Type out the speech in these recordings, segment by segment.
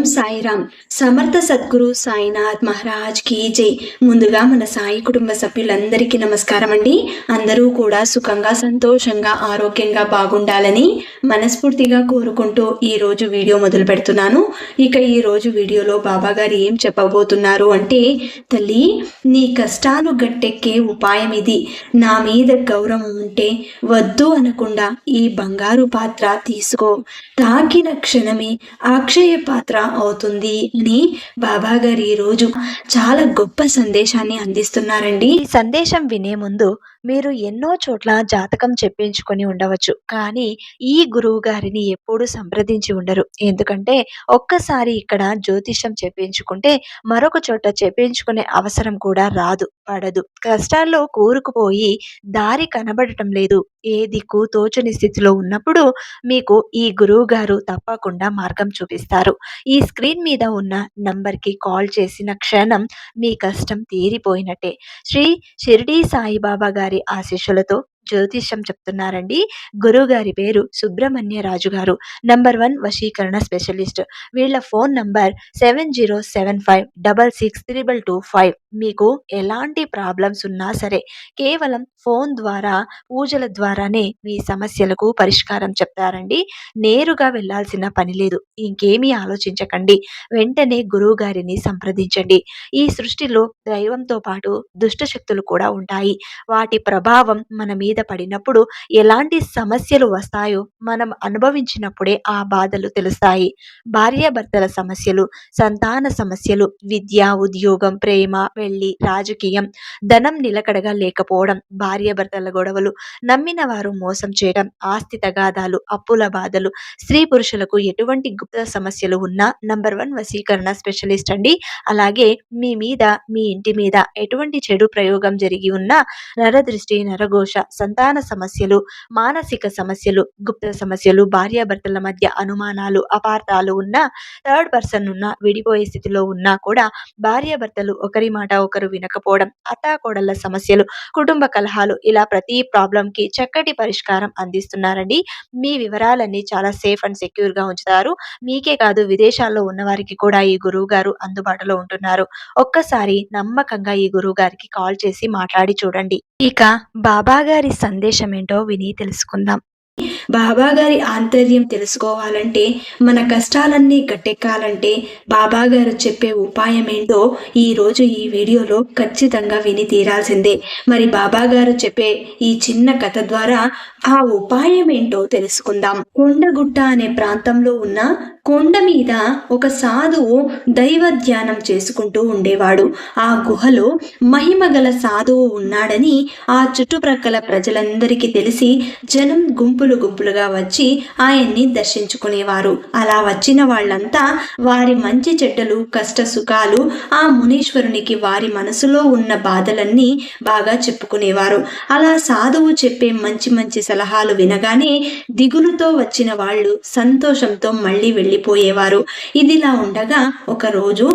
ఓం సాయిరామ్. సమర్థ సద్గురు సాయినాథ్ మహారాజ్కి జై. ముందుగా మన సాయి కుటుంబ సభ్యులందరికీ నమస్కారం అండి. అందరూ కూడా సుఖంగా సంతోషంగా ఆరోగ్యంగా బాగుండాలని మనస్ఫూర్తిగా కోరుకుంటూ ఈ రోజు వీడియో మొదలు పెడుతున్నాను. ఇక ఈ రోజు వీడియోలో బాబా గారు ఏం చెప్పబోతున్నారు అంటే తల్లి నీ కష్టాలు గట్టెక్కే ఉపాయం ఇది. నా మీద గౌరవం ఉంటే వద్దు అనకుండా ఈ బంగారు పాత్ర తీసుకో. తాకిన క్షణమే అక్షయ పాత్ర అవుతుంది అని బాబా గారు ఈ రోజు చాలా గొప్ప సందేశాన్ని అందిస్తున్నారండి. ఈ సందేశం వినే ముందు మీరు ఎన్నో చోట్ల జాతకం చెప్పించుకొని ఉండవచ్చు. కానీ ఈ గురువు గారిని ఎప్పుడూ సంప్రదించి ఉండరు. ఎందుకంటే ఒక్కసారి ఇక్కడ జ్యోతిషం చెప్పించుకుంటే మరొక చోట చెప్పించుకునే అవసరం కూడా రాదు పడదు. కష్టాల్లో కూరుకుపోయి దారి కనబడటం లేదు. ఏ దిక్కు తోచని స్థితిలో ఉన్నప్పుడు మీకు ఈ గురువు గారు తప్పకుండా మార్గం చూపిస్తారు. ఈ స్క్రీన్ మీద ఉన్న నంబర్కి కాల్ చేసిన క్షణం మీ కష్టం తీరిపోయినట్టే. శ్రీ షిరిడి సాయిబాబా గారి వారి ఆశీస్సులతో జ్యోతిష్యం చెప్తున్నారండి. గురువు గారి పేరు సుబ్రహ్మణ్య రాజు గారు. నంబర్ వన్ వశీకరణ స్పెషలిస్ట్. వీళ్ళ phone number seven zero seven five double six triple two five. మీకు ఎలాంటి ప్రాబ్లమ్స్ ఉన్నా సరే కేవలం ఫోన్ ద్వారా పూజల ద్వారానే మీ సమస్యలకు పరిష్కారం చెప్తారండి. నేరుగా వెళ్ళాల్సిన పని లేదు. ఇంకేమీ ఆలోచించకండి. వెంటనే గురువు గారిని సంప్రదించండి. ఈ సృష్టిలో దైవంతో పాటు దుష్ట శక్తులు కూడా ఉంటాయి. వాటి ప్రభావం మన మీద పడినప్పుడు ఎలాంటి సమస్యలు వస్తాయో మనం అనుభవించినప్పుడే ఆ బాధలు తెలుస్తాయి. భార్యాభర్తల సమస్యలు సంతాన సమస్యలు విద్య ఉద్యోగం ప్రేమ పెళ్ళి రాజకీయం ధనం నిలకడగా లేకపోవడం భార్యాభర్తల గొడవలు నమ్మిన వారు మోసం చేయడం ఆస్తి తగాదాలు అప్పుల బాధలు స్త్రీ పురుషులకు ఎటువంటి గుప్త సమస్యలు ఉన్నా నంబర్ వన్ వశీకరణ స్పెషలిస్ట్ అండి. అలాగే మీ మీద మీ ఇంటి మీద ఎటువంటి చెడు ప్రయోగం జరిగి ఉన్నా నరదృష్టి నరఘోష సంతాన సమస్యలు మానసిక సమస్యలు గుప్త సమస్యలు భార్యాభర్తల మధ్య అనుమానాలు అపార్థాలు ఉన్నా థర్డ్ పర్సన్ ఉన్న విడిపోయే స్థితిలో ఉన్నా కూడా భార్యాభర్తలు ఒకరి మాట ఒకరు వినకపోవడం అత్తాకోడళ్ళ సమస్యలు కుటుంబ కలహాలు ఇలా ప్రతి ప్రాబ్లంకి చక్కటి పరిష్కారం అందిస్తున్నారండి. మీ వివరాలన్నీ చాలా సేఫ్ అండ్ సెక్యూర్గా ఉంచుతారు. మీకే కాదు విదేశాల్లో ఉన్న వారికి కూడా ఈ గురువు గారు అందుబాటులో ఉంటున్నారు. ఒక్కసారి నమ్మకంగా ఈ గురువు గారికి కాల్ చేసి మాట్లాడి చూడండి. ఇక బాబా గారి సందేశం ఏంటో విని తెలుసుకుందాం. బాబా గారి ఆంతర్యం తెలుసుకోవాలంటే మన కష్టాలన్నీ గట్టెక్కాలంటే బాబా గారు చెప్పే ఉపాయం ఏంటో ఈ రోజు ఈ వీడియోలో ఖచ్చితంగా విని తీరాల్సిందే. మరి బాబా గారు చెప్పే ఈ చిన్న కథ ద్వారా ఆ ఉపాయం ఏంటో తెలుసుకుందాం. కొండగుట్ట అనే ప్రాంతంలో ఉన్న కొండ మీద ఒక సాధువు దైవ ధ్యానం చేసుకుంటూ ఉండేవాడు. ఆ గుహలో మహిమ గల సాధువు ఉన్నాడని ఆ చుట్టుప్రక్కల ప్రజలందరికీ తెలిసి జనం గుంపులు గుంపులుగా వచ్చి ఆయన్ని దర్శించుకునేవారు. అలా వచ్చిన వాళ్ళంతా వారి మంచి చెడ్డలు కష్ట సుఖాలు ఆ మునీశ్వరునికి వారి మనసులో ఉన్న బాధలన్నీ బాగా చెప్పుకునేవారు. అలా సాధువు చెప్పే మంచి మంచి సలహాలు వినగానే దిగులుతో వచ్చిన వాళ్ళు సంతోషంతో మళ్ళీ వెళ్ళి వెళ్ళిపోయేవారు ఇదిలా ఉండగా ఒకరోజు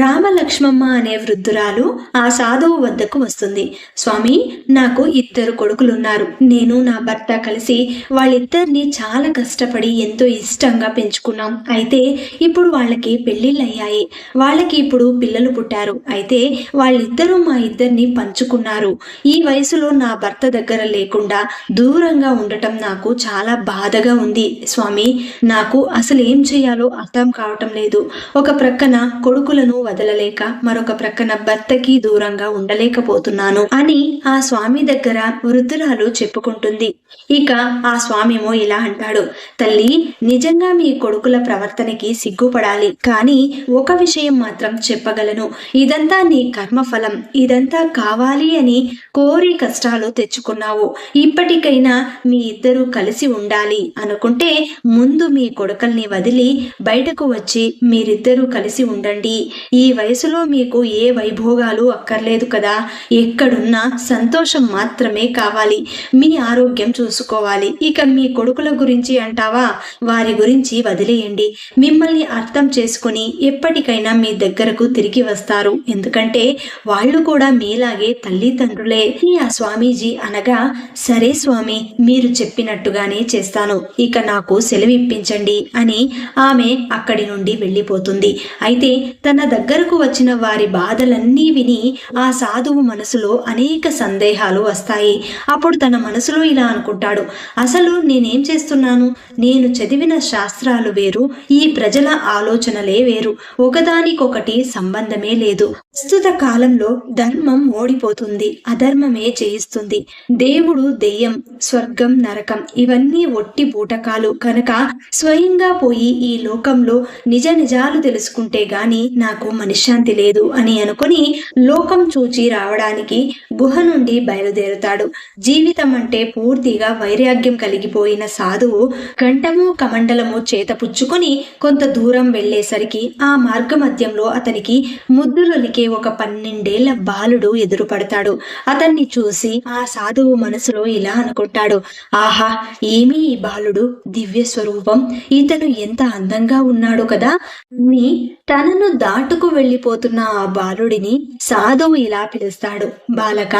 రామలక్ష్మమ్మ అనే వృద్ధురాలు ఆ సాధువు వద్దకు వస్తుంది. స్వామి నాకు ఇద్దరు కొడుకులున్నారు. నేను నా భర్త కలిసి వాళ్ళిద్దరిని చాలా కష్టపడి ఎంతో ఇష్టంగా పెంచుకున్నాం. అయితే ఇప్పుడు వాళ్ళకి పెళ్ళిళ్ళు అయ్యాయి వాళ్ళకి ఇప్పుడు పిల్లలు పుట్టారు. అయితే వాళ్ళిద్దరూ మా ఇద్దరిని పంచుకున్నారు. ఈ వయసులో నా భర్త దగ్గర లేకుండా దూరంగా ఉండటం నాకు చాలా బాధగా ఉంది. స్వామి నాకు అసలు ఏం చేయాలో అర్థం కావటం లేదు. ఒక ప్రక్కన కొడుకులను వదలలేక మరొక ప్రక్కన భర్తకి దూరంగా ఉండలేకపోతున్నాను అని ఆ స్వామి దగ్గర వృద్ధురాలు చెప్పుకుంటుంది. ఇక ఆ స్వామిమో ఇలా అంటాడు. తల్లి నిజంగా మీ కొడుకుల ప్రవర్తనకి సిగ్గుపడాలి. కానీ ఒక విషయం మాత్రం చెప్పగలను. ఇదంతా నీ కర్మఫలం. ఇదంతా కావాలి అని కోరి కష్టాలు తెచ్చుకున్నావు. ఇప్పటికైనా మీ ఇద్దరూ కలిసి ఉండాలి అనుకుంటే ముందు మీ కొడుకల్ని వదిలి బయటకు వచ్చి మీరిద్దరూ కలిసి ఉండండి. ఈ వయసులో మీకు ఏ వైభోగాలు అక్కర్లేదు కదా. ఎక్కడున్నా సంతోషం మాత్రమే కావాలి. మీ ఆరోగ్యం చూసుకోవాలి. ఇక మీ కొడుకుల గురించి అంటావా? వారి గురించి వదిలేయండి. మిమ్మల్ని అర్థం చేసుకుని ఎప్పటికైనా మీ దగ్గరకు తిరిగి వస్తారు. ఎందుకంటే వాళ్ళు కూడా మీలాగే తల్లిదండ్రులే. ఆ స్వామీజీ అనగా సరే స్వామి మీరు చెప్పినట్టుగానే చేస్తాను. ఇక నాకు సెలవిప్పించండి అని ఆమె అక్కడి నుండి వెళ్ళిపోతుంది. అయితే తన దగ్గరకు వచ్చిన వారి బాధలన్నీ విని ఆ సాధువు మనసులో అనేక సందేహాలు వస్తాయి. అప్పుడు తన మనసులో ఇలా అనుకుంటాడు. అసలు నేనేం చేస్తున్నాను? నేను చదివిన శాస్త్రాలు వేరు ఈ ప్రజల ఆలోచనలే వేరు. ఒకదానికొకటి సంబంధమే లేదు. ప్రస్తుత కాలంలో ధర్మం ఓడిపోతుంది అధర్మమే చేయిస్తుంది. దేవుడు దెయ్యం స్వర్గం నరకం ఇవన్నీ ఒట్టి బూటకాలు. కనుక స్వయంగా పోయి ఈ లోకంలో నిజ నిజాలు తెలుసుకుంటే గాని నాకు మనశ్శాంతి లేదు అని అనుకుని లోకం చూచి రావడానికి గుహ నుండి బయలుదేరుతాడు. జీవితం అంటే పూర్తిగా వైరాగ్యం కలిగిపోయిన సాధువు కంఠము కమండలము చేత పుచ్చుకొని కొంత దూరం వెళ్ళేసరికి ఆ మార్గ మధ్యంలో అతనికి ముద్దులొలికే ఒక పన్నెండేళ్ళ బాలుడు ఎదురుపడతాడు. అతన్ని చూసి ఆ సాధువు మనసులో ఇలా అనుకుంటాడు. ఆహా ఏమీ ఈ బాలుడు? దివ్య స్వరూపం. ఇతను ఎంత అందంగా ఉన్నాడు కదా. అని తనను దాటుకు వెళ్ళిపోతున్న ఆ బాలుడిని సాధువు ఇలా పిలుస్తాడు. బాలక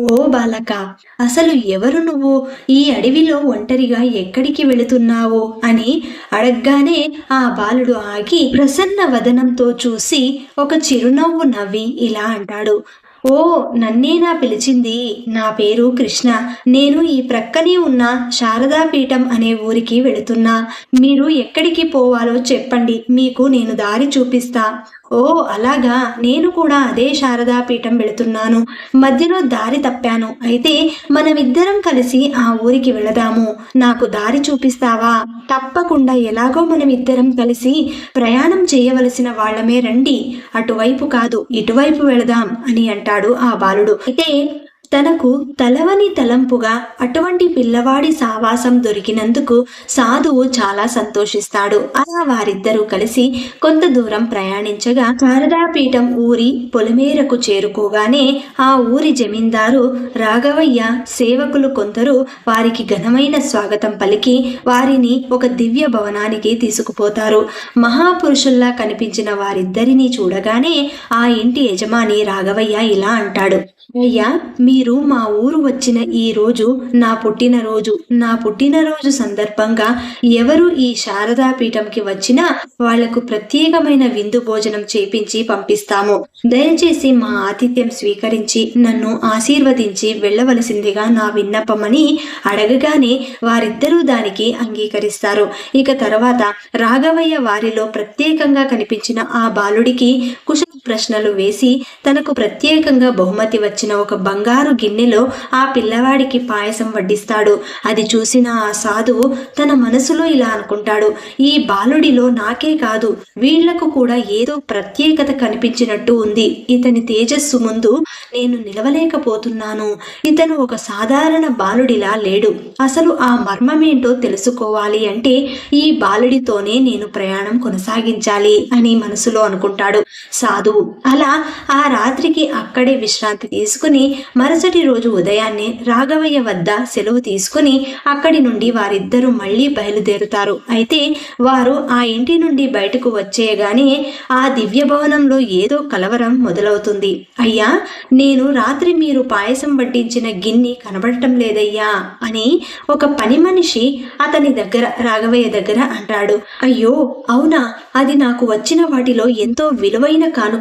ఓ బాలక అసలు ఎవరు నువ్వు? ఈ అడవిలో ఒంటరిగా ఎక్కడికి వెళుతున్నావు? అని అడగగానే ఆ బాలుడు ఆగి ప్రసన్న వదనంతో చూసి ఒక చిరునవ్వు నవ్వి ఇలా అంటాడు. ఓ నన్నేనా పిలిచింది. నా పేరు కృష్ణ. నేను ఈ ప్రక్కనే ఉన్న శారదాపీఠం అనే ఊరికి వెళుతున్నా. మీరు ఎక్కడికి పోవాలో చెప్పండి. మీకు నేను దారి చూపిస్తా. ఓ అలాగా. నేను కూడా అదే శారదాపీఠం వెళుతున్నాను. మధ్యలో దారి తప్పాను. అయితే మనమిద్దరం కలిసి ఆ ఊరికి వెళదాము. నాకు దారి చూపిస్తావా? తప్పకుండా ఎలాగో మనమిద్దరం కలిసి ప్రయాణం చేయవలసిన వాళ్ళమే రండి. అటువైపు కాదు ఇటువైపు వెళదాం అని అంటాడు ఆ బాలుడు. అయితే తనకు తలవని తలంపుగా అటువంటి పిల్లవాడి సావాసం దొరికినందుకు సాధువు చాలా సంతోషిస్తాడు. అలా వారిద్దరూ కలిసి కొంత దూరం ప్రయాణించగా శారదాపీఠం ఊరి పొలిమేరకు చేరుకోగానే ఆ ఊరి జమీందారు రాఘవయ్య సేవకులు కొందరు వారికి ఘనమైన స్వాగతం పలికి వారిని ఒక దివ్య భవనానికి తీసుకుపోతారు. మహాపురుషుల్లా కనిపించిన వారిద్దరినీ చూడగానే ఆ ఇంటి యజమాని రాఘవయ్య ఇలా అంటాడు. అయ్యా మీరు మా ఊరు వచ్చిన ఈ రోజు నా పుట్టినరోజు నా పుట్టినరోజు సందర్భంగా ఎవరు ఈ శారదాపీఠంకి వచ్చినా వాళ్ళకు ప్రత్యేకమైన విందు భోజనం చేపించి పంపిస్తాము. దయచేసి మా ఆతిథ్యం స్వీకరించి నన్ను ఆశీర్వదించి వెళ్ళవలసిందిగా నా విన్నపమని అడగగానే వారిద్దరూ దానికి అంగీకరిస్తారు. ఇక తర్వాత రాఘవయ్య వారిలో ప్రత్యేకంగా కనిపించిన ఆ బాలుడికి కుశ ప్రశ్నలు వేసి తనకు ప్రత్యేకంగా బహుమతి వచ్చిన ఒక బంగారు గిన్నెలో ఆ పిల్లవాడికి పాయసం వడ్డిస్తాడు. అది చూసిన ఆ సాధువు తన మనసులో ఇలా అనుకుంటాడు. ఈ బాలుడిలో నాకే కాదు వీళ్ళకు కూడా ఏదో ప్రత్యేకత కనిపించినట్టు ఉంది. ఇతని తేజస్సు ముందు నేను నిలవలేకపోతున్నాను. ఇతను ఒక సాధారణ బాలుడిలా లేడు. అసలు ఆ మర్మమేంటో తెలుసుకోవాలి అంటే ఈ బాలుడితోనే నేను ప్రయాణం కొనసాగించాలి అని మనసులో అనుకుంటాడు. సాధు సాధువు అలా ఆ రాత్రికి అక్కడే విశ్రాంతి తీసుకుని మరుసటి రోజు ఉదయాన్నే రాఘవయ్య వద్ద సెలవు తీసుకుని అక్కడి నుండి వారిద్దరూ మళ్ళీ బయలుదేరుతారు. అయితే వారు ఆ ఇంటి నుండి బయటకు వచ్చేయగానే ఆ దివ్య భవనంలో ఏదో కలవరం మొదలవుతుంది. అయ్యా నేను రాత్రి మీరు పాయసం వడ్డించిన గిన్నె కనబడటం లేదయ్యా అని ఒక పని మనిషి అతని దగ్గర రాఘవయ్య దగ్గర అంటాడు. అయ్యో అవునా? అది నాకు వచ్చిన వాటిలో ఎంతో విలువైన కానుక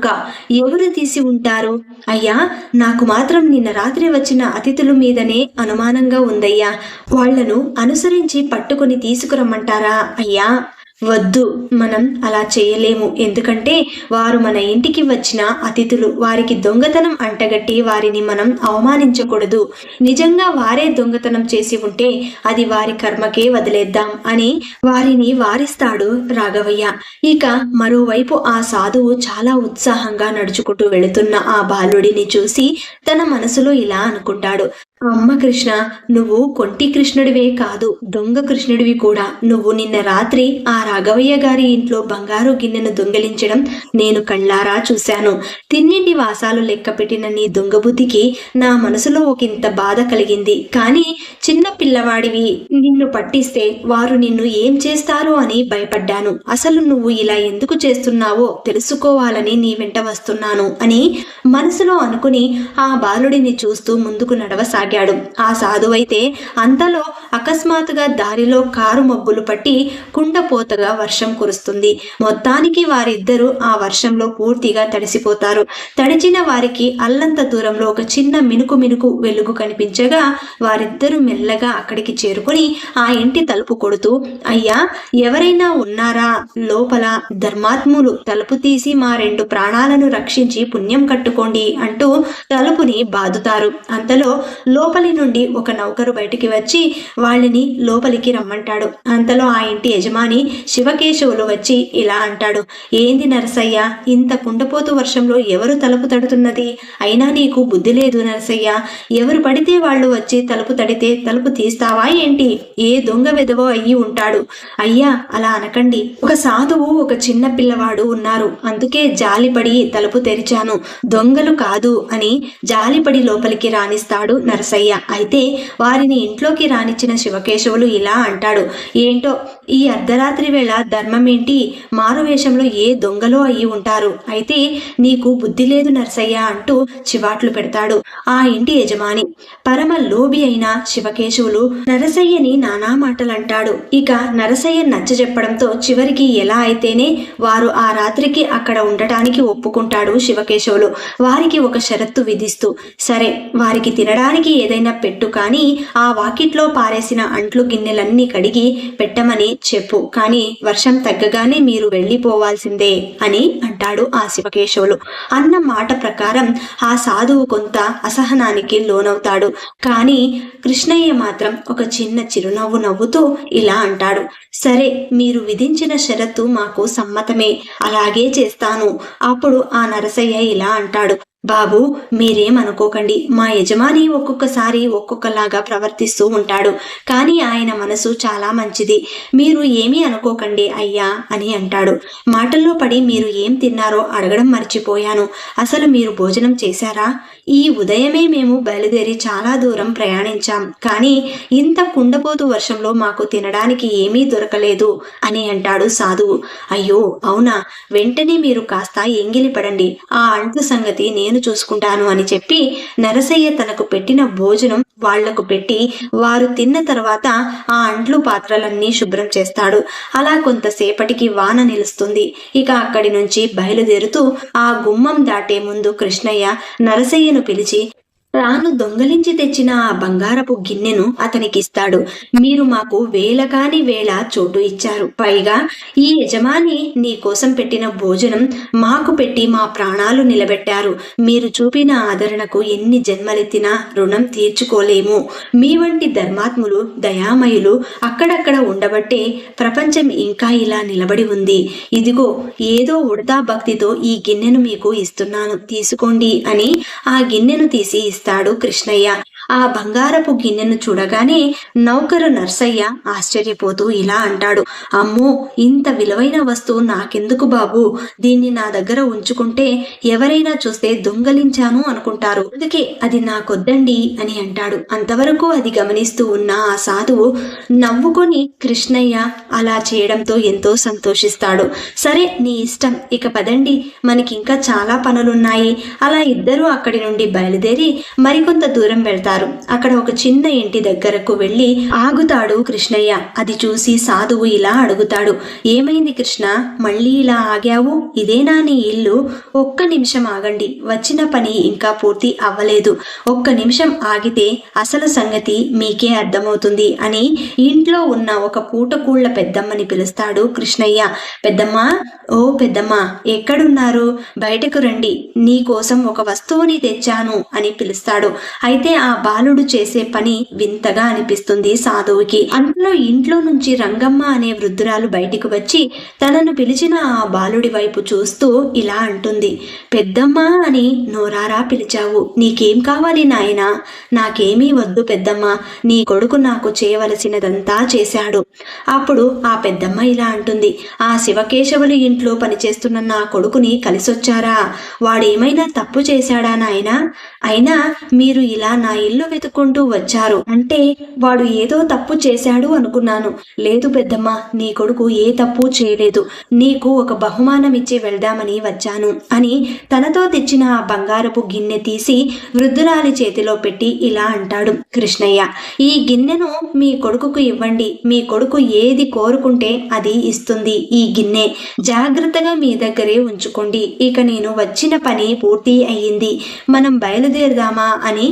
ఎవరు తీసి ఉంటారు? అయ్యా నాకు మాత్రం నిన్న రాత్రి వచ్చిన అతిథుల మీదనే అనుమానంగా ఉందయ్యా. వాళ్ళను అనుసరించి పట్టుకొని తీసుకురమ్మంటారా? అయ్యా వద్దు మనం అలా చేయలేము. ఎందుకంటే వారు మన ఇంటికి వచ్చిన అతిథులు వారికి దొంగతనం అంటగట్టి వారిని మనం అవమానించకూడదు. నిజంగా వారే దొంగతనం చేసి ఉంటే అది వారి కర్మకే వదిలేద్దాం అని వారిని వారిస్తాడు రాఘవయ్య. ఇక మరోవైపు ఆ సాధువు చాలా ఉత్సాహంగా నడుచుకుంటూ వెళుతున్న ఆ బాలుడిని చూసి తన మనసులో ఇలా అనుకుంటాడు. అమ్మ కృష్ణ నువ్వు కొంటి కృష్ణుడివే కాదు దొంగ కృష్ణుడివి కూడా. నువ్వు నిన్న రాత్రి ఆ రాఘవయ్య గారి ఇంట్లో బంగారు గిన్నెను దొంగిలించడం నేను కళ్ళారా చూశాను. తిన్నింటి వాసాలు లెక్క పెట్టిన నీ దొంగ బుద్ధికి నా మనసులో ఒకంత బాధ కలిగింది. కానీ చిన్న పిల్లవాడివి నిన్ను పట్టిస్తే వారు నిన్ను ఏం చేస్తారో అని భయపడ్డాను. అసలు నువ్వు ఇలా ఎందుకు చేస్తున్నావో తెలుసుకోవాలని నీ వెంట వస్తున్నాను అని మనసులో అనుకుని ఆ బాలుడిని చూస్తూ ముందుకు నడవసాగి తాగాడు. ఆ సాధువైతే అంతలో అకస్మాత్తుగా దారిలో కారు మబ్బులు పట్టి కుండపోతగా వర్షం కురుస్తుంది. మొత్తానికి వారిద్దరూ ఆ వర్షంలో పూర్తిగా తడిసిపోతారు. తడిచిన వారికి అల్లంత దూరంలో ఒక చిన్న మినుకు మినుకు వెలుగు కనిపించగా వారిద్దరూ మెల్లగా అక్కడికి చేరుకొని ఆ ఇంటి తలుపు కొడుతూ అయ్యా ఎవరైనా ఉన్నారా? లోపల ధర్మాత్ములు తలుపు తీసి మా రెండు ప్రాణాలను రక్షించి పుణ్యం కట్టుకోండి అంటూ తలుపుని బాదుతారు. అంతలో లోపలి నుండి ఒక నౌకరు బయటికి వచ్చి వాళ్ళని లోపలికి రమ్మంటాడు. అంతలో ఆ ఇంటి యజమాని శివకేశవులు వచ్చి ఇలా అంటాడు. ఏంది నరసయ్య ఇంత కుండపోతు వర్షంలో ఎవరు తలుపు తడుతున్నది? అయినా నీకు బుద్ధి లేదు నరసయ్య. ఎవరు పడితే వాళ్ళు వచ్చి తలుపు తడితే తలుపు తీస్తావా ఏంటి? ఏ దొంగ వెదవో అయ్యి ఉంటాడు. అయ్యా అలా అనకండి. ఒక సాధువు ఒక చిన్న పిల్లవాడు ఉన్నారు. అందుకే జాలిపడి తలుపు తెరిచాను. దొంగలు కాదు అని జాలిపడి లోపలికి రాణిస్తాడు నరసయ్య. అయితే వారిని ఇంట్లోకి రానిచ్చిన శివకేశవులు ఇలా అంటాడు. ఏంటో ఈ అర్ధరాత్రి వేళ ధర్మం ఏంటి మారు వేషంలో ఏ దొంగలో అయి ఉంటారు? అయితే నీకు బుద్ధి లేదు నరసయ్య అంటూ చివాట్లు పెడతాడు ఆ ఇంటి యజమాని. పరమ లోబి అయిన శివకేశవులు నరసయ్యని నానా మాటలంటాడు. ఇక నరసయ్య నచ్చ చెప్పడంతో చివరికి ఎలా అయితేనే వారు ఆ రాత్రికి అక్కడ ఉండటానికి ఒప్పుకుంటాడు శివకేశవులు. వారికి ఒక షరత్తు విధిస్తూ సరే వారికి తినడానికి ఏదైనా పెట్టు కానీ ఆ వాకిట్లో పారేసిన అంట్లు గిన్నెలన్నీ కడిగి పెట్టమని చెప్పు. కానీ వర్షం తగ్గగానే మీరు వెళ్ళిపోవాల్సిందే అని అంటాడు ఆ శివకేశవులు. అన్న మాట ప్రకారం ఆ సాధువు కొంత అసహనానికి లోనవుతాడు. కానీ కృష్ణయ్య మాత్రం ఒక చిన్న చిరునవ్వు నవ్వుతూ ఇలా అంటాడు. సరే మీరు విధించిన షరతు మాకు సమ్మతమే. అలాగే చేస్తాను. అప్పుడు ఆ నరసయ్య ఇలా అంటాడు. బాబు మీరేమనుకోకండి మా యజమాని ఒక్కొక్కసారి ఒక్కొక్కలాగా ప్రవర్తిస్తూ ఉంటాడు. కానీ ఆయన మనసు చాలా మంచిది. మీరు ఏమీ అనుకోకండి అయ్యా అని అంటాడు. మాటల్లో పడి మీరు ఏం తిన్నారో అడగడం మర్చిపోయాను. అసలు మీరు భోజనం చేశారా? ఈ ఉదయమే మేము బయలుదేరి చాలా దూరం ప్రయాణించాం. కానీ ఇంత కుండపోతు వర్షంలో మాకు తినడానికి ఏమీ దొరకలేదు అని అంటాడు సాధువు. అయ్యో అవునా? వెంటనే మీరు కాస్త ఎంగిలి పడండి. ఆ అంటు సంగతి నేను చూసుకుంటాను అని చెప్పి నరసయ్య తనకు పెట్టిన భోజనం వాళ్ళకు పెట్టి వారు తిన్న తర్వాత ఆ అంట్లు పాత్రలన్నీ శుభ్రం చేస్తాడు. అలా కొంతసేపటికి వాన నిలుస్తుంది. ఇక అక్కడి నుంచి బయలుదేరుతూ ఆ గుమ్మం దాటే ముందు కృష్ణయ్య నరసయ్యను పిలిచి తాను దొంగలించి తెచ్చిన ఆ బంగారపు గిన్నెను అతనికిస్తాడు. మీరు మాకు వేల కాని వేళ చోటు ఇచ్చారు. పైగా ఈ యజమాని నీ కోసం పెట్టిన భోజనం మాకు పెట్టి మా ప్రాణాలు నిలబెట్టారు. మీరు చూపిన ఆదరణకు ఎన్ని జన్మలెత్తినా రుణం తీర్చుకోలేము. మీ వంటి ధర్మాత్ములు దయామయులు అక్కడక్కడ ఉండబట్టే ప్రపంచం ఇంకా ఇలా నిలబడి ఉంది. ఇదిగో ఏదో ఉడతా భక్తితో ఈ గిన్నెను మీకు ఇస్తున్నాను. తీసుకోండి అని ఆ గిన్నెను తీసి ఇస్తాడు కృష్ణయ్య. ఆ బంగారపు గిన్నెను చూడగానే నౌకరు నర్సయ్య ఆశ్చర్యపోతూ ఇలా అంటాడు అమ్మో ఇంత విలువైన వస్తువు నాకెందుకు బాబు? దీన్ని నా దగ్గర ఉంచుకుంటే ఎవరైనా చూస్తే దొంగలించాను అనుకుంటారు. అందుకే అది నాకొద్దండి అని అంటాడు. అంతవరకు అది గమనిస్తూ ఉన్న ఆ సాధువు నవ్వుకొని కృష్ణయ్య అలా చేయడంతో ఎంతో సంతోషిస్తాడు. సరే నీ ఇష్టం. ఇక పదండి. మనకింకా చాలా పనులున్నాయి. అలా ఇద్దరూ అక్కడి నుండి బయలుదేరి మరికొంత దూరం వెళ్తారు. అక్కడ ఒక చిన్న ఇంటి దగ్గరకు వెళ్ళి ఆగుతాడు కృష్ణయ్య అది చూసి సాధువు ఇలా అడుగుతాడు. ఏమైంది కృష్ణ? మళ్ళీ ఇలా ఆగావు? ఇదేనా నీ ఇల్లు? ఒక్క నిమిషం ఆగండి. వచ్చిన పని ఇంకా పూర్తి అవ్వలేదు. ఒక్క నిమిషం ఆగితే అసలు సంగతి మీకే అర్థమవుతుంది అని ఇంట్లో ఉన్న ఒక పూటకూళ్ళ పెద్దమ్మని పిలుస్తాడు కృష్ణయ్య. పెద్దమ్మ ఓ పెద్దమ్మ ఎక్కడున్నారు? బయటకు రండి. నీ కోసం ఒక వస్తువుని తెచ్చాను అని పిలుస్తాడు. అయితే ఆ బాలుడు చేసే పని వింతగా అనిపిస్తుంది సాధువుకి. అంతలో ఇంట్లో నుంచి రంగమ్మ అనే వృద్ధురాలు బయటికి వచ్చి తనను పిలిచిన ఆ బాలుడి వైపు చూస్తూ ఇలా అంటుంది. పెద్దమ్మ అని నోరారా పిలిచావు. నీకేం కావాలి నాయనా? నాకేమీ వద్దు పెద్దమ్మ. నీ కొడుకు నాకు చేయవలసినదంతా చేశాడు. అప్పుడు ఆ పెద్దమ్మ ఇలా అంటుంది. ఆ శివకేశవులు ఇంట్లో పనిచేస్తున్న నా కొడుకుని కలిసొచ్చారా? వాడేమైనా తప్పు చేశాడా నాయనా? అయినా మీరు ఇలా నా ఇల్లు ఇల్లు వెతుక్కుంటూ వచ్చారు. అంటే వాడు ఏదో తప్పు చేశాడు అనుకున్నాను. లేదు పెద్దమ్మ నీ కొడుకు ఏ తప్పు చేయలేదు. నీకు ఒక బహుమానం ఇచ్చి వెళ్దామని వచ్చాను అని తనతో తెచ్చిన ఆ బంగారపు గిన్నె తీసి వృద్ధురాలి చేతిలో పెట్టి ఇలా అంటాడు కృష్ణయ్య. ఈ గిన్నెను మీ కొడుకుకు ఇవ్వండి. మీ కొడుకు ఏది కోరుకుంటే అది ఇస్తుంది ఈ గిన్నె. జాగ్రత్తగా మీ దగ్గరే ఉంచుకోండి. ఇక నేను వచ్చిన పని పూర్తి అయ్యింది. మనం బయలుదేరదామా అని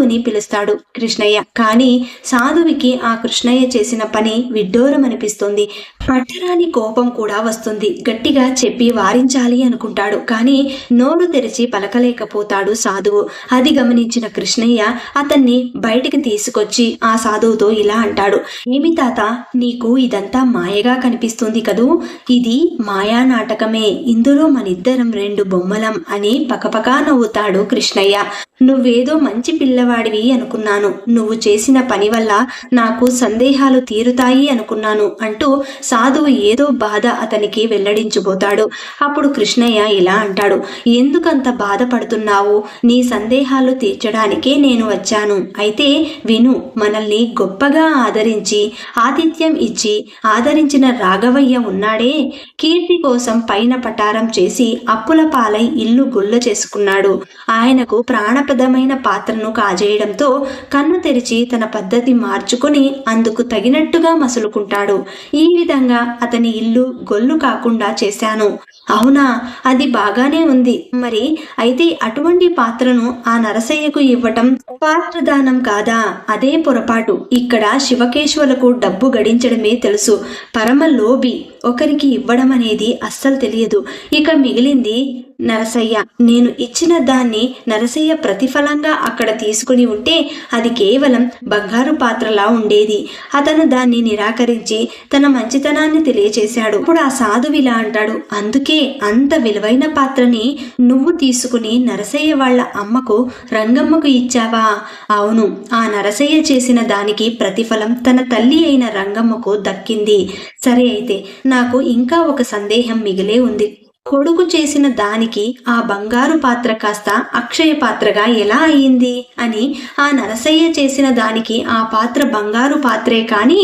సాధువుని పిలుస్తాడు కృష్ణయ్య. కానీ సాధువికి ఆ కృష్ణయ్య చేసిన పని విడ్డూరం అనిపిస్తుంది పట్టరాని కోపం కూడా వస్తుంది. గట్టిగా చెప్పి వారించాలి అనుకుంటాడు. కానీ నోరు తెరిచి పలకలేకపోతాడు సాధువు. అది గమనించిన కృష్ణయ్య అతన్ని బయటికి తీసుకొచ్చి ఆ సాధువుతో ఇలా అంటాడు. ఏమి తాత నీకు ఇదంతా మాయగా కనిపిస్తుంది కదూ? ఇది మాయా నాటకమే. ఇందులో మనిద్దరం రెండు బొమ్మలం అని పకపకా నవ్వుతాడు కృష్ణయ్య. నువ్వేదో మంచి పిల్లవ పిల్లవాడివి అనుకున్నాను. నువ్వు చేసిన పని వల్ల నాకు సందేహాలు తీరుతాయి అనుకున్నాను అంటూ సాధువు ఏదో బాధ అతనికి వెల్లడించిపోతాడు అప్పుడు కృష్ణయ్య ఇలా అంటాడు. ఎందుకంత బాధపడుతున్నావు? నీ సందేహాలు తీర్చడానికే నేను వచ్చాను. అయితే విను మనల్ని గొప్పగా ఆదరించి ఆతిథ్యం ఇచ్చి ఆదరించిన రాఘవయ్య ఉన్నాడే? కీర్తి కోసం పైన పటారం చేసి అప్పుల పాలై ఇల్లు గుల్ల చేసుకున్నాడు. ఆయనకు ప్రాణప్రదమైన పాత్రను చేయడంతో కన్ను తెరిచి తన పద్ధతి మార్చుకొని అందుకు తగినట్టుగా మసులుకుంటాడు. ఈ విధంగా అతని ఇల్లు గొల్లు కాకుండా చేశాను. అవునా? అది బాగానే ఉంది. మరి అయితే అటువంటి పాత్రను ఆ నరసయ్యకు ఇవ్వటం పాత్రదానం కాదా? అదే పొరపాటు. ఇక్కడ శివకేశ్వలకు డబ్బు గడించడమే తెలుసు. పరమ లోబి ఒకరికి ఇవ్వడం అనేది అస్సలు తెలియదు. ఇక మిగిలింది నరసయ్య. నేను ఇచ్చిన దాన్ని నరసయ్య ప్రతిఫలంగా అక్కడ తీసుకుని ఉంటే అది కేవలం బంగారు పాత్రలా ఉండేది. అతను దాన్ని నిరాకరించి తన మంచితనాన్ని తెలియచేశాడు. ఇప్పుడు ఆ ఇలా అంటాడు అందుకే అంత విలువైన పాత్రని నువ్వు తీసుకుని నరసయ్య వాళ్ళ అమ్మకు రంగమ్మకు ఇచ్చావా? అవును ఆ నరసయ్య చేసిన దానికి ప్రతిఫలం తన తల్లి అయిన రంగమ్మకు దక్కింది. సరే అయితే నాకు ఇంకా ఒక సందేహం మిగిలే ఉంది. కొడుకు చేసిన దానికి ఆ బంగారు పాత్ర కాస్త అక్షయ పాత్రగా ఎలా అయింది అని ఆ నరసయ్య చేసిన దానికి ఆ పాత్ర బంగారు పాత్రే కానీ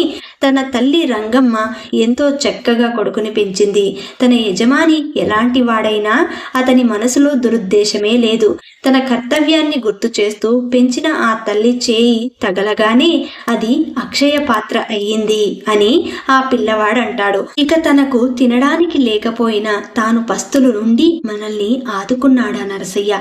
తన తల్లి రంగమ్మ ఎంతో చక్కగా కొడుకుని పెంచింది. తన యజమాని ఎలాంటి వాడైనా అతని మనసులో దురుద్దేశమే లేదు. తన కర్తవ్యాన్ని గుర్తు చేస్తూ పెంచిన ఆ తల్లి చేయి తగలగానే అది అక్షయ పాత్ర అయ్యింది అని ఆ పిల్లవాడు అంటాడు ఇక తనకు తినడానికి లేకపోయినా తాను పస్తులు నుండి మనల్ని ఆదుకున్నాడా నరసయ్య?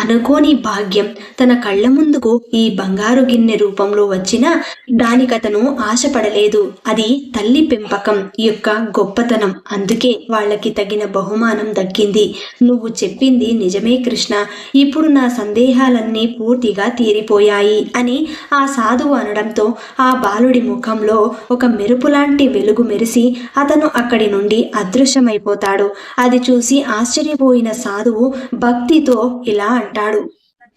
అనుకోని భాగ్యం. తన కళ్ళ ముందుకు ఈ బంగారు గిన్నె రూపంలో వచ్చినా దానికతను ఆశపడలేదు. అది తల్లి పెంపకం యొక్క గొప్పతనం. అందుకే వాళ్ళకి తగిన బహుమానం దక్కింది. నువ్వు చెప్పింది నిజమే కృష్ణ. ఇప్పుడు నా సందేహాలన్నీ పూర్తిగా తీరిపోయాయి అని ఆ సాధువు అనడంతో ఆ బాలుడి ముఖంలో ఒక మెరుపులాంటి వెలుగు మెరిసి అతను అక్కడి నుండి అదృశ్యమైపోతాడు. అది చూసి ఆశ్చర్యపోయిన సాధువు భక్తితో ఇలా అంటాడు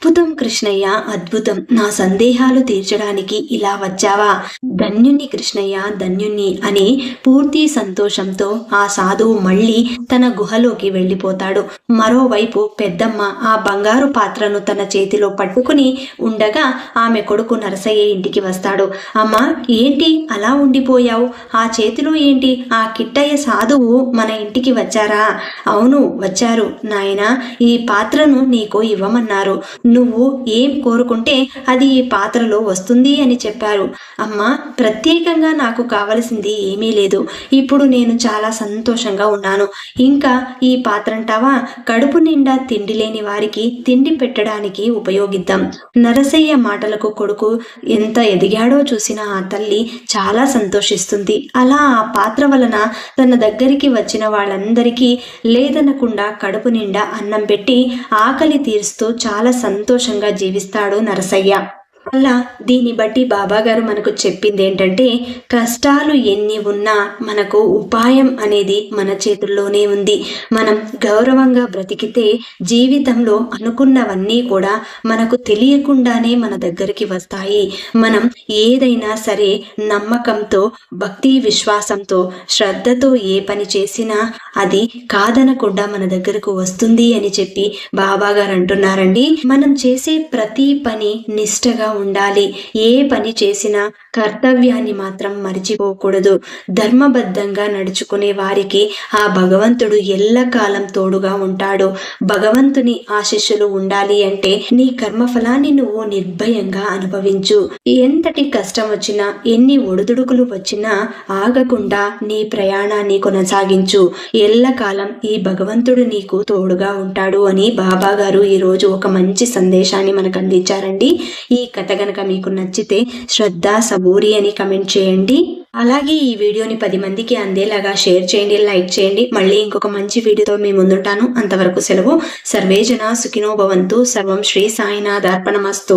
అద్భుతం కృష్ణయ్య అద్భుతం. నా సందేహాలు తీర్చడానికి ఇలా వచ్చావా? ధన్యుణ్ణి కృష్ణయ్య ధన్యుణ్ణి అని పూర్తి సంతోషంతో ఆ సాధువు మళ్ళీ తన గుహలోకి వెళ్ళిపోతాడు. మరోవైపు పెద్దమ్మ ఆ బంగారు పాత్రను తన చేతిలో పట్టుకుని ఉండగా ఆమె కొడుకు నరసయ్య ఇంటికి వస్తాడు. అమ్మా ఏంటి? అలా ఉండిపోయావు? ఆ చేతిలో ఏంటి? ఆ కిట్టయ్య సాధువు మన ఇంటికి వచ్చారా? అవును వచ్చారు. నాయన ఈ పాత్రను నీకు ఇవ్వమన్నారు. నువ్వు ఏం కోరుకుంటే అది ఈ పాత్రలో వస్తుంది అని చెప్పారు. అమ్మ ప్రత్యేకంగా నాకు కావలసింది ఏమీ లేదు. ఇప్పుడు నేను చాలా సంతోషంగా ఉన్నాను. ఇంకా ఈ పాత్రంటావా? కడుపు నిండా తిండి లేని వారికి తిండి పెట్టడానికి ఉపయోగిద్దాం. నరసయ్య మాటలకు కొడుకు ఎంత ఎదిగాడో చూసిన ఆ తల్లి చాలా సంతోషిస్తుంది. అలా ఆ పాత్ర వలన తన దగ్గరికి వచ్చిన వాళ్ళందరికీ లేదనకుండా కడుపు నిండా అన్నం పెట్టి ఆకలి తీరుస్తూ చాలా సంతోషంగా జీవిస్తాడు నరసయ్య. అలా దీన్ని బట్టి బాబాగారు మనకు చెప్పింది ఏంటంటే కష్టాలు ఎన్ని ఉన్నా మనకు ఉపాయం అనేది మన చేతుల్లోనే ఉంది. మనం గౌరవంగా బ్రతికితే జీవితంలో అనుకున్నవన్నీ కూడా మనకు తెలియకుండానే మన దగ్గరికి వస్తాయి. మనం ఏదైనా సరే నమ్మకంతో భక్తి విశ్వాసంతో శ్రద్ధతో ఏ పని చేసినా అది కాదనకుండా మన దగ్గరకు వస్తుంది అని చెప్పి బాబాగారు అంటున్నారండి. మనం చేసే ప్రతి పని నిష్టగా ఉండాలి. ఏ పని చేసినా కర్తవ్యాన్ని మాత్రం మరిచిపోకూడదు. ధర్మబద్ధంగా నడుచుకునే వారికి ఆ భగవంతుడు ఎల్లకాలం తోడుగా ఉంటాడు. భగవంతుని ఆశీస్సులు ఉండాలి అంటే నీ కర్మఫలాన్ని నువ్వు నిర్భయంగా అనుభవించు. ఎంతటి కష్టం వచ్చినా ఎన్ని ఒడిదుడుకులు వచ్చినా ఆగకుండా నీ ప్రయాణాన్ని కొనసాగించు. ఎల్లకాలం ఈ భగవంతుడు నీకు తోడుగా ఉంటాడు అని బాబా గారు ఈరోజు ఒక మంచి సందేశాన్ని మనకు అందించారండి. ఈ కథ గనక మీకు నచ్చితే శ్రద్ధ సబూరి అని కమెంట్ చేయండి. అలాగే ఈ వీడియోని పది మందికి అందేలాగా షేర్ చేయండి లైక్ చేయండి. మళ్ళీ ఇంకొక మంచి వీడియోతో మీ ముందుంటాను. అంతవరకు సెలవు. సర్వేజన సుఖినో భవంతు. సర్వం శ్రీ సాయినాథ్. అర్పణమస్తు.